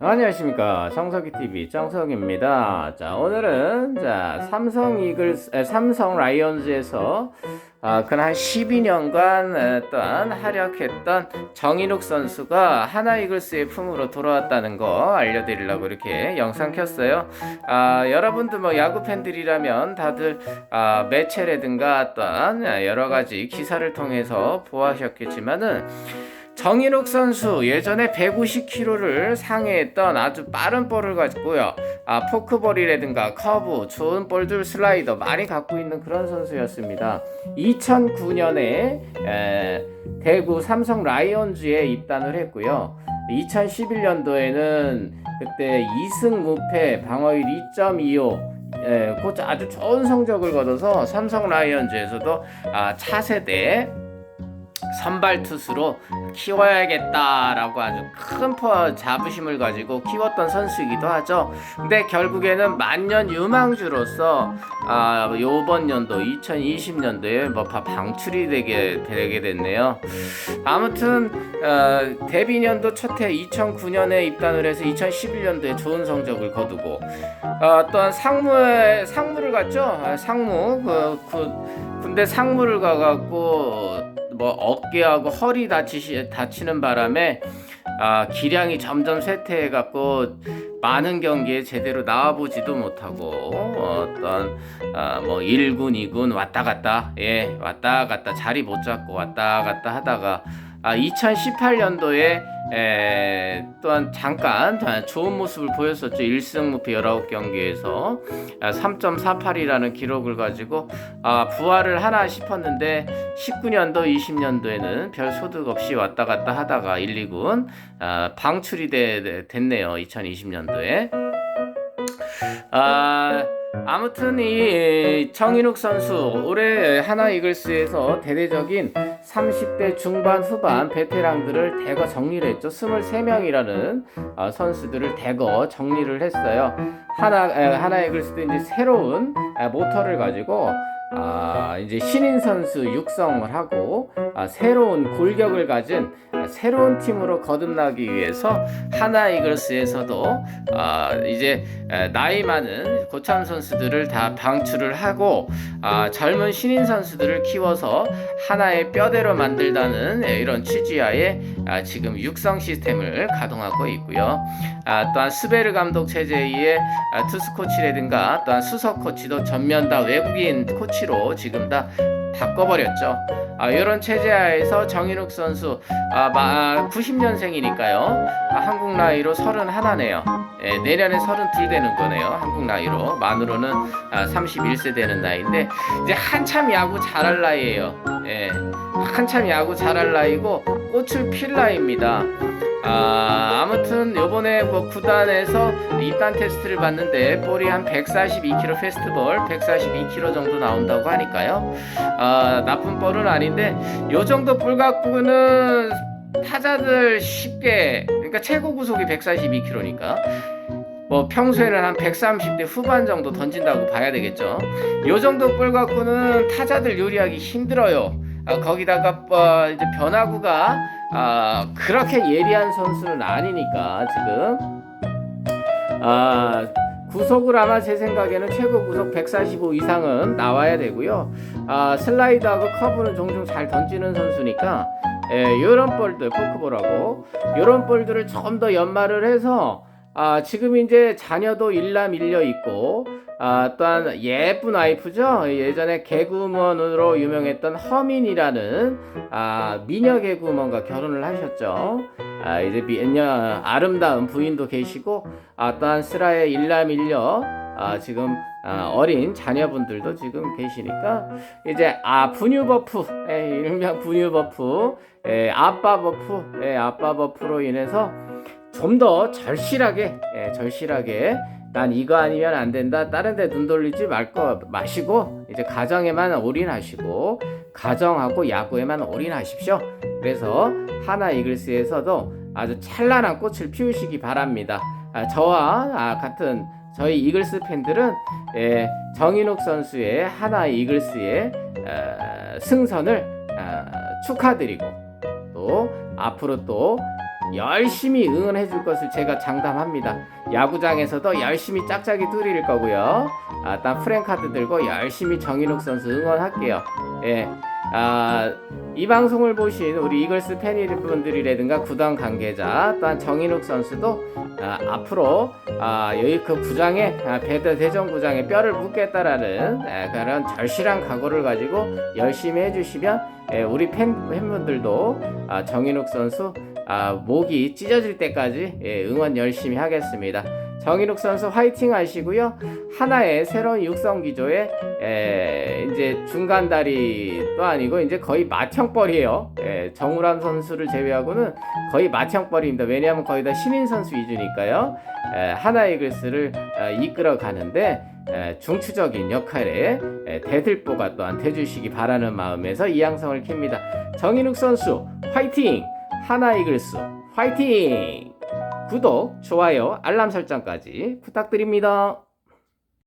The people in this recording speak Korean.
안녕하십니까 정석이 TV 정석입니다. 자 오늘은 자 삼성 이글스 에, 삼성 라이온즈에서 아, 그한 12년간 또한 활약했던 정인욱 선수가 하나 이글스의 품으로 돌아왔다는 거 알려드리려고 이렇게 영상 켰어요. 아, 여러분들 뭐 야구 팬들이라면 다들 아, 매체라든가 또한 여러 가지 기사를 통해서 보아하셨겠지만은. 정인욱 선수 예전에 150km를 상회했던 아주 빠른 볼을 가지고요. 아, 포크볼이라든가 커브, 좋은 볼들 슬라이더 많이 갖고 있는 그런 선수였습니다. 2009년에 에, 대구 삼성 라이온즈에 입단을 했고요. 2011년도에는 그때 2승 무패 방어율 2.25 예, 그 아주 좋은 성적을 거둬서 삼성 라이온즈에서도 아, 차세대 선발 투수로 키워야겠다라고 아주 큰퍼 자부심을 가지고 키웠던 선수이기도 하죠. 근데 결국에는 만년 유망주로서 아 요번 연도 2020년도에 뭐 바- 방출이 되게 되게 됐네요. 아무튼 어, 데뷔 년도 첫해 2009년에 입단을 해서 2011년도에 좋은 성적을 거두고 어, 또한 상무에 상무를 갔죠. 아, 상무 그, 그 군대 상무를 가갖고 뭐 어깨하고 허리 다치시 다치는 바람에 아, 기량이 점점 쇠퇴해 갖고 많은 경기에 제대로 나와보지도 못하고 어떤 아, 뭐 1군, 2군 왔다 갔다 예 왔다 갔다 자리 못 잡고 왔다 갔다 하다가 아, 2018년도에 에, 또한 잠깐 아, 좋은 모습을 보였었죠. 1승 무패 19경기에서 아, 3.48이라는 기록을 가지고 아, 부활을 하나 싶었는데 19년도 20년도에는 별 소득 없이 왔다 갔다 하다가 1, 2군 아, 방출이 되, 됐네요. 2020년도에. 아, 아무튼 이 정인욱 선수 올해 하나 이글스에서 대대적인 30대 중반 후반 베테랑들을 대거 정리를 했죠. 23명이라는 어, 선수들을 대거 정리를 했어요. 하나 에, 하나 이글스도 이제 새로운 에, 모터를 가지고 아, 이제 신인 선수 육성을 하고 아, 새로운 골격을 가진 아, 새로운 팀으로 거듭나기 위해서 하나 이글스에서도 아, 이제 에, 나이 많은 고참 선수들을 다 방출을 하고 아, 젊은 신인 선수들을 키워서 하나의 뼈대로 만들다는 에, 이런 취지하에 아, 지금 육성 시스템을 가동하고 있고요. 아, 또한 스베르 감독 체제의 아, 투수 코치라든가 또한 수석 코치도 전면 다 외국인 코치로 지금 다 바꿔버렸죠. 아, 이런 체제하에서 정인욱 선수 아, 마, 90년생이니까요. 아, 한국 나이로 31네요. 예, 내년에 32 되는 거네요. 한국 나이로 만으로는 아, 31세 되는 나이인데 이제 한참 야구 잘할 나이예요. 예, 한참 야구 잘할 나이고 꽃을 필 나이입니다. 아, 아무튼 요번에 뭐 구단에서 입단 테스트를 봤는데 볼이 한 142km 페스트볼 142km 정도 나온다고 하니까요. 아, 나쁜 볼은 아닌데 요 정도 볼 갖고는 타자들 쉽게 그러니까 최고 구속이 142km니까 뭐 평소에는 한 130대 후반 정도 던진다고 봐야 되겠죠. 요 정도 볼 갖고는 타자들 요리하기 힘들어요. 아, 거기다가 어, 이제 변화구가 아, 그렇게 예리한 선수는 아니니까 지금 아, 구속을 아마 제 생각에는 최고 구속 145 이상은 나와야 되고요. 아, 슬라이드하고 커브는 종종 잘 던지는 선수니까 예, 요런 볼들 포크볼하고 요런 볼들을 좀더 연마를 해서 아, 지금 이제 자녀도 일남 일녀 있고 아, 또한 예쁜 와이프죠. 예전에 개구먼으로 유명했던 허민이라는 아, 미녀 개구먼과 결혼을 하셨죠. 아, 이제 미녀 아름다운 부인도 계시고 아, 또한 스라의 일남 일녀 아, 지금 아, 어린 자녀분들도 지금 계시니까 이제 아 분유 버프 예, 일명 분유 버프 예, 아빠 버프 예, 아빠 버프로 인해서 좀 더 절실하게 예, 절실하게 난 이거 아니면 안 된다. 다른 데 눈 돌리지 말거 마시고 이제 가정에만 올인하시고 가정하고 야구에만 올인하십시오. 그래서 하나 이글스에서도 아주 찬란한 꽃을 피우시기 바랍니다. 아, 저와 아, 같은 저희 이글스 팬들은 예, 정인욱 선수의 하나 이글스의 어, 승선을 어, 축하드리고 또 앞으로 또 열심히 응원해 줄 것을 제가 장담합니다. 야구장에서도 열심히 짝짝이 뚜릴 거고요. 아, 딴 프랭카드 들고 열심히 정인욱 선수 응원할게요. 예. 아, 이 방송을 보신 우리 이글스 팬분들이라든가 구단 관계자 또한 정인욱 선수도 아, 앞으로 아, 여기 그 구장에 아, 배드 대전 구장에 뼈를 묻겠다라는 에, 그런 절실한 각오를 가지고 열심히 해주시면 에, 우리 팬, 팬분들도 아, 정인욱 선수 아, 목이 찢어질 때까지 예, 응원 열심히 하겠습니다. 정인욱 선수 화이팅 하시고요. 하나의 새로운 육성 기조에 에, 이제 중간 다리도 아니고 이제 거의 맏형벌이에요. 에, 정우람 선수를 제외하고는 거의 맏형벌입니다. 왜냐하면 거의 다 신인 선수 위주니까요. 에, 하나 이글스를 어, 이끌어 가는데 에, 중추적인 역할에 에, 대들보가 또한 돼주시기 바라는 마음에서 이양성을 킵니다. 정인욱 선수 화이팅! 하나 이글스 화이팅! 구독, 좋아요, 알람 설정까지 부탁드립니다.